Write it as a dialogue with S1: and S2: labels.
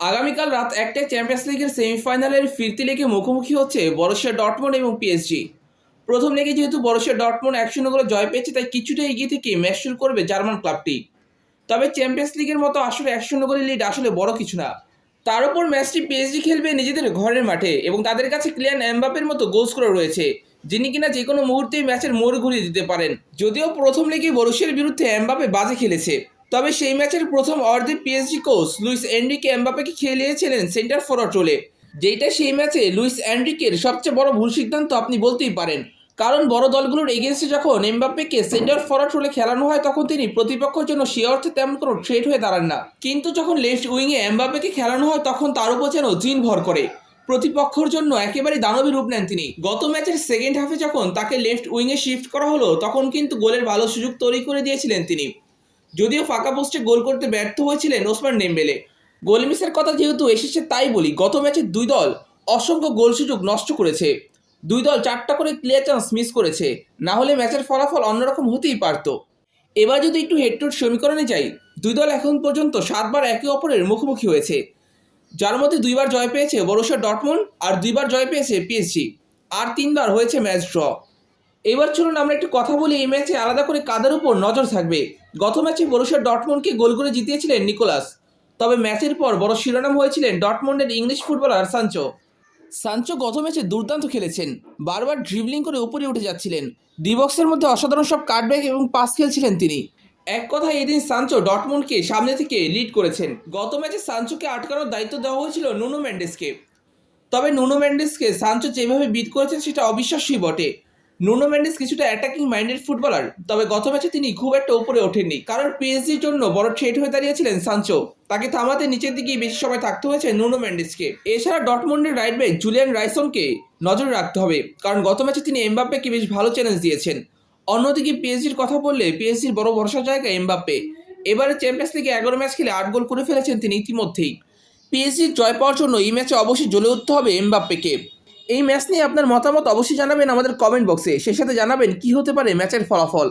S1: আগামীকাল রাত একটায় চ্যাম্পিয়ন্স লিগের সেমিফাইনালের ফিরতি লেগে মুখোমুখি হচ্ছে বরসিয়া ডটমন্ড এবং পিএসজি প্রথম লেগে যেহেতু বরসিয়া ডটমন্ড এক শূন্য জয় পেয়েছে, তাই কিছুটা এগিয়ে থেকে ম্যাচ শুরু করবে জার্মান ক্লাবটি। তবে চ্যাম্পিয়ন্স লিগের মতো আসলে এক শূন্য করে লিড আসলে বড় কিছু না। তার উপর ম্যাচটি পিএসজি খেলবে নিজেদের ঘরের মাঠে এবং তাদের কাছে ক্লিয়ান এমবাপের মতো গোল স্কোর রয়েছে, যিনি কিনা যে কোনো মুহূর্তেই ম্যাচের মোড় ঘুরিয়ে দিতে পারেন। যদিও প্রথম লেগে বরুষিয়ার বিরুদ্ধে এমবাপে বাজে খেলেছে। তবে সেই ম্যাচের প্রথম অর্ধে পিএসজি কোচ লুইস এন্ড্রিকে এমবাপেকে খেলিয়েছিলেন সেন্টার ফরওয়ার্ড রোলে যেটা সেই ম্যাচে লুইস এন্ড্রিকের সবচেয়ে বড় ভুল সিদ্ধান্ত আপনি বলতেই পারেন। কারণ বড় দলগুলোর এগেনস্টে যখন এমবাপ্পেকে সেন্টার ফরওয়ার্ড রোলে খেলানো হয়, তখন তিনি প্রতিপক্ষের জন্য সে অর্থে তেমন কোনো থ্রেট হয়ে দাঁড়ান না। কিন্তু যখন লেফট উইংয়ে এমবাপ্পেকে খেলানো হয়, তখন তার উপর যেন জিন ভর করে। প্রতিপক্ষের জন্য একেবারে দানবী রূপ নেন তিনি। গত ম্যাচের সেকেন্ড হাফে যখন তাকে লেফট উইংয়ে শিফট করা হলো, তখন কিন্তু গোলের ভালো সুযোগ তৈরি করে দিয়েছিলেন তিনি। যদিও ফাঁকা পোস্টে গোল করতে ব্যর্থ হয়েছিলেন ওসমান নেমবেলে গোল মিসের কথা যেহেতু এসেছে, তাই বলি, গত ম্যাচে দুই দল অসংখ্য গোল সুযোগ নষ্ট করেছে। দুই দল চারটা করে ক্লিয়ার চান্স মিস করেছে, না হলে ম্যাচের ফলাফল অন্যরকম হতেই পারত। এবার যদি একটু হেড টু সমীকরণে যাই, দুই দল এখন পর্যন্ত সাতবার একে অপরের মুখোমুখি হয়েছে। যার মধ্যে দুইবার জয় পেয়েছে বরুশিয়া ডটমন্ড আর দুইবার জয় পেয়েছে পিএসজি। আর তিনবার হয়েছে ম্যাচ ড্র। এবার চলুন আমরা একটু কথা বলি এই ম্যাচে আলাদা করে কাদের উপর নজর থাকবে? গত ম্যাচে বরুশিয়া ডটমন্ডকে গোল করে জিতিয়েছিলেন নিকোলাস। তবে ম্যাচের পর বড় শিরোনাম হয়েছিলেন ডটমন্ডের ইংলিশ ফুটবলার সানচো সানচো গত ম্যাচে দুর্দান্ত খেলেছেন, বারবার ড্রিবলিং করে উপরে উঠে যাচ্ছিলেন। ডিবক্সের মধ্যে অসাধারণ সব কাটব্যাক এবং পাস খেলছিলেন তিনি। এক কথায় এদিন সানচো ডটমন্ডকে সামনে থেকে লিড করেছেন। গত ম্যাচে সানচোকে আটকানোর দায়িত্ব দেওয়া হয়েছিল নুনো ম্যান্ডেসকে তবে নুনো ম্যান্ডেসকে সানচো যেভাবে বিট করেছেন, সেটা অবিশ্বাস্যই বটে। নুনো ম্যান্ডেস কিছুটা অ্যাটাকিং মাইন্ডেড ফুটবলার তবে গত ম্যাচে তিনি খুব একটা উপরে ওঠেননি। কারণ পিএসজির জন্য বড় থ্রেট হয়ে দাঁড়িয়েছিলেন সানচো তাকে থামাতে নিচের দিকেই বেশি সময় থাকতে হয়েছে নুনো ম্যান্ডেসকে এছাড়া ডটমন্ডের রাইট ব্যাক জুলিয়ান রাইসনকে নজরে রাখতে হবে, কারণ গত ম্যাচে তিনি এমবাপ্পেকে বেশ ভালো চ্যালেঞ্জ দিয়েছেন। অন্যদিকে পিএসজির কথা বললে পিএসজির বড় ভরসার জায়গা এমবাপ্পে। এবারে চ্যাম্পিয়ন্স লিগে এগারো ম্যাচ খেলে আট গোল করে ফেলেছেন তিনি ইতিমধ্যেই। পিএসজির জয় পাওয়ার জন্য এই ম্যাচে অবশ্যই জ্বলে উঠতে হবে এমবাপ্পেকে। এই ম্যাচ নিয়ে আপনার মতামত অবশ্যই জানাবেন আমাদের কমেন্ট বক্সে সেই সাথে জানাবেন কি হতে পারে ম্যাচের ফলাফল।